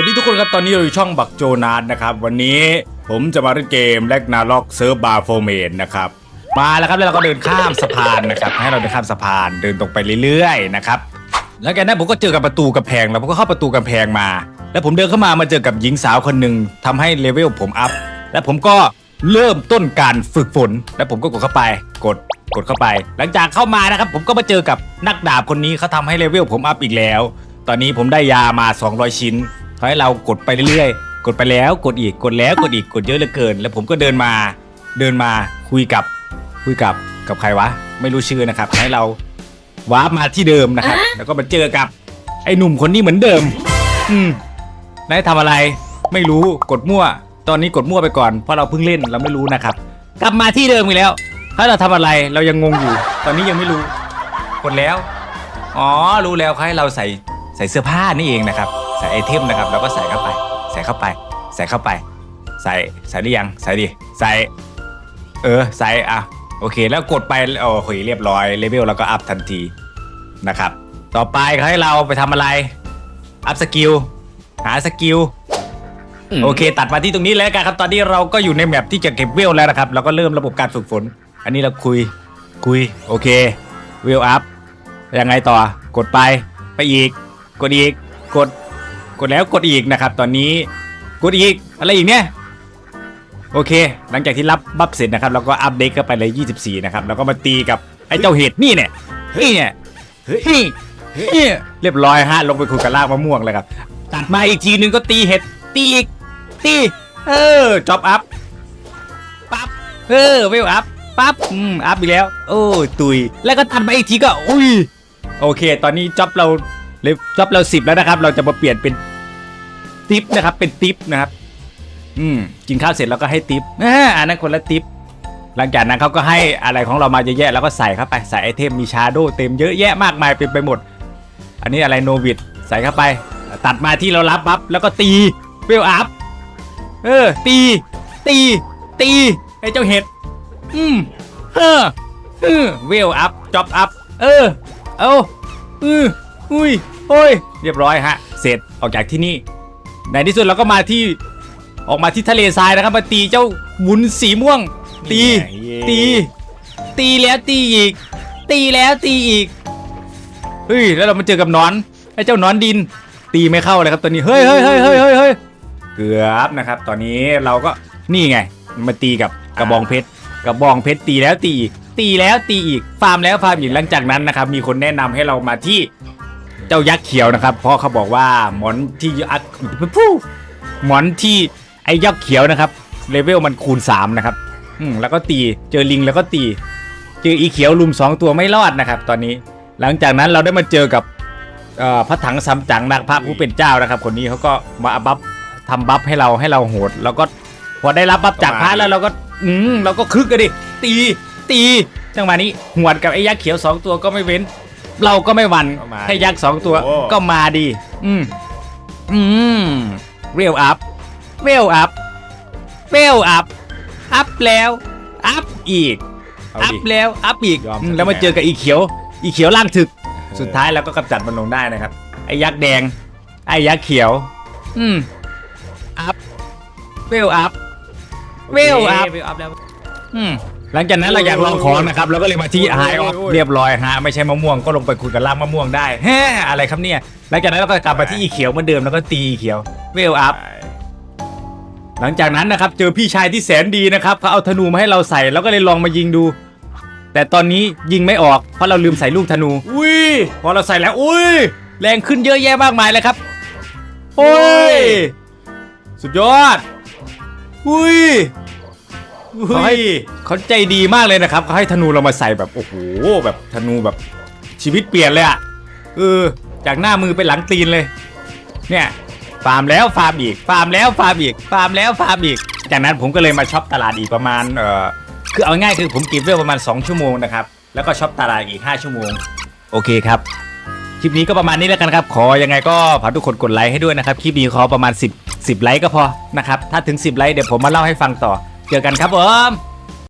วัสดีทุกคนครับตอนนี้เราอยู่ช่องบักโจนาร์ดนะครับ วันนี้ผมจะมาเล่นเกมแลกนาล็อกเซิร์ฟบาร์โฟเมนนะครับมาแล้วครับแล้วเราก็เดินข้ามสะพานนะครับ ให้เราเดินข้ามสะพานเดินตรงไปเรื่อยๆนะครับแล้วจากนั้นผมก็เจอกับประตูกำแพงแล้วผมก็เข้าประตูกำแพงมา แล้วผมเดินเข้ามามาเจอกับหญิงสาวคนหนึ่งทำให้เลเวลผมอัพและผมก็เริ่มต้นการฝึกฝน แล้วผมก็กดเข้าไปกดกดเข้าไป หลังจากเข้ามานะครับ ผมก็มาเจอกับนักดาบคนนี้เขาทำให้เลเวลผมอัพอีกแล้ว ตอนนี้ผมได้ยามา 200 ชิ้น ขอให้เรากดไปเรื่อยๆ กดไปแล้วกดอีกกดแล้วกดอีกกดเยอะเหลือเกิน แล้วผมก็เดินมาเดินมาคุยกับคุยกับกับใครวะ ไม่รู้ชื่อนะครับให้เราวาร์ปมาที่เดิมนะครับ แล้วก็มาเจอกับ ไอ้หนุ่มคนนี้เหมือนเดิม อืมนายทำอะไร ไม่รู้กดมั่ว ตอนนี้กดมั่วไปก่อนเพราะเราเพิ่งเล่นเราไม่รู้นะครับ กลับมาที่เดิมอีกแล้ว ถ้าเราทำอะไรเรายังงงอยู่ ตอนนี้ยังไม่รู้ กดแล้ว อ๋อรู้แล้วเขาให้เราใส่ใส่เสื้อผ้านี่เองนะครับ ใส่ไอเทมนะครับ แล้วก็ใส่เข้าไป ใส่เข้าไป ใส่เข้าไป ใส่ใส่ได้ยังใส่ดิใส่ เออใส่อะโอเค แล้วกดไปโอ้โหเรียบร้อยเลเวลเราก็อัพทันทีนะครับ ต่อไปเขาให้เราไปทำอะไร อัพสกิลหาสกิลโอเค ตัดมาที่ตรงนี้แล้วกันครับ ตอนนี้เราก็อยู่ในแมปที่จะเก็บเวลแล้วนะครับเราก็เริ่มระบบการฝึกฝน อันนี้เราคุยคุยโอเคเวลอัพยังไงต่อกดไปไปอีก กดอีกกด กดแล้วกดอีกนะครับ ตอนนี้กดอีกอะไรอีกเนี่ยโอเค หลังจากที่รับบัฟเสร็จนะครับเราก็อัปเดตเข้าไปเลย 24 นะครับแล้วก็มาตีกับไอ้เจ้าเห็ดนี่เนี่ยนี่เนี่ยเฮ้ยเฮ้ยเรียบร้อยฮะลงไปคุยกับลากมะม่วงเลยครับตัดมาอีกทีนึงก็ตีเห็ดตีอีกตีเออจ็อบอัพปั๊บเออเวลอัพปั๊บอืมอัพอีกแล้ว โอ้ตุยแล้วก็ตัดมาอีกทีก็อุ้ยโอเค ตอนนี้จ็อบเรา เลจ็อบเราสิบแล้วนะครับ เราจะมาเปลี่ยนเป็นทิปนะครับ เป็นทิปนะครับ อืมกินข้าวเสร็จแล้วก็ให้ทิปอ่าอันนั้นคนละทิปหลังจากนั้นเขาก็ให้อะไรของเรามาเยอะแยะแล้วก็ใส่เข้าไปใส่ไอเทมมีชาโดเต็มเยอะแยะมากมายเป็นไปหมด อันนี้อะไรโนวิดใส่เข้าไป ตัดมาที่เรารับปั๊บแล้วก็ตีเวลอัพเออ ตี ตี ตีไอเจ้าเห็ดอืมเออเออเวลอัพจ็อบอัพเออเอาอือ อุ้ยโอ้ย เรียบร้อยฮะ เสร็จออกจากที่นี่ ในที่สุดเราก็มาที่ออกมาที่ทะเลทรายนะครับมาตีเจ้าวุ้นสีม่วง ตี ตี ตีแล้วตีอีก ตีแล้วตีอีกเฮ้ยแล้วเรามาเจอกับหนอนไอ้เจ้าหนอนดิน ตีไม่เข้าเลยครับตอนนี้เฮ้ยเฮ้ยเฮ้ยเฮ้ยเฮ้ยเฮ้ยเกือบนะครับ ตอนนี้เราก็นี่ไงมาตีกับกระบองเพชรกระบองเพชรตีแล้วตีอีกตีแล้วตีอีกฟาร์มแล้วฟาร์มอีกหลังจากนั้นนะครับมีคนแนะนำให้เรามาที่ เจ้ายักษ์เขียวนะครับ เพราะเขาบอกว่าหมอนที่ยักษ์ผู้หมอนที่ไอ้ยักษ์เขียวนะครับเลเวลมันคูณ 3 นะครับ อืมแล้วก็ตีเจอลิงแล้วก็ตี เจออีเขียวลุมสองตัวไม่รอดนะครับ ตอนนี้ หลังจากนั้นเราได้มาเจอกับเอ่อพระถังซัมจั๋งนะพระผู้เป็นเจ้านะครับ คนนี้เขาก็มาบัฟทำบัฟให้เราให้เราโหด แล้วก็พอได้รับบัฟจากพระแล้วเราก็อืมเราก็คึกกันดิตีตีจังหวะนี้หวดกับไอ้ยักษ์เขียวสองตัวก็ไม่เว้น เราก็ไม่หวันก็มาให้ยักษ์สองตัวโอ้ ก็มาดี อืม อืมเวลอัพ เวลอัพ เวลอัพ อัพแล้ว อัพอีก เอาอัพดิแล้ว อัพอีกยอมอืมซะแล้วมาแน่เจอกับอีเขียว อีเขียวล่างถึกออสุดท้ายเราก็กำจัดมันลงได้นะครับ ไอ้ยักษ์แดง ไอ้ยักษ์เขียว อืม อัพ เวลอัพ เวลอัพ เวลอัพแล้ว อืม หลังจากนั้นเราอยากลองของนะครับเราก็เลยมาที่โอ้ไฮยออฟโอ้ยเรียบร้อยฮะไม่ใช่มะม่วงก็ลงไปคุยกับล่างมะม่วงได้แฮ่อะไรครับเนี่ยหลังจากนั้นเราก็กลับมาที่อีเขียวเหมือนเดิมแล้วก็ตีอีเขียวเวลอัพหลังจากนั้นนะครับเจอพี่ชายที่แสนดีนะครับเขาเอาธนูมาให้เราใส่แล้วก็เลยลองมายิงดู แต่ตอนนี้ยิงไม่ออกเพราะเราลืมใส่ลูกธนู อุ้ยพอเราใส่แล้วอุ้ยแรงขึ้นเยอะแยะมากมายเลยครับโอ้ยสุดยอดอุ้ย เขาให้เขาใจดีมากเลยนะครับเขาให้ธนูเรามาใส่แบบโอ้โหแบบธนูแบบชีวิตเปลี่ยนเลยอะเออจากหน้ามือไปหลังตีนเลย เนี่ยฟาร์มแล้วฟาร์มอีกฟาร์มแล้วฟาร์มอีกฟาร์มแล้วฟาร์มอีก จากนั้นผมก็เลยมาช็อปตลาดอีกประมาณเออคือเอาง่ายคือผมเก็บเวลประมาณ 2 ชั่วโมงนะครับแล้วก็ช็อปตลาดอีก 5 ชั่วโมง โอเคครับคลิปนี้ก็ประมาณนี้แล้วกันครับ ขอยังไงก็ฝากทุกคนกดไลค์ให้ด้วยนะครับ คลิปนี้ขอประมาณ 10 10ไลค์ก็พอนะครับ ถ้าถึง 10ไลค์เดี๋ยวผมมาเล่าให้ฟังต่อ เจอกันครับผม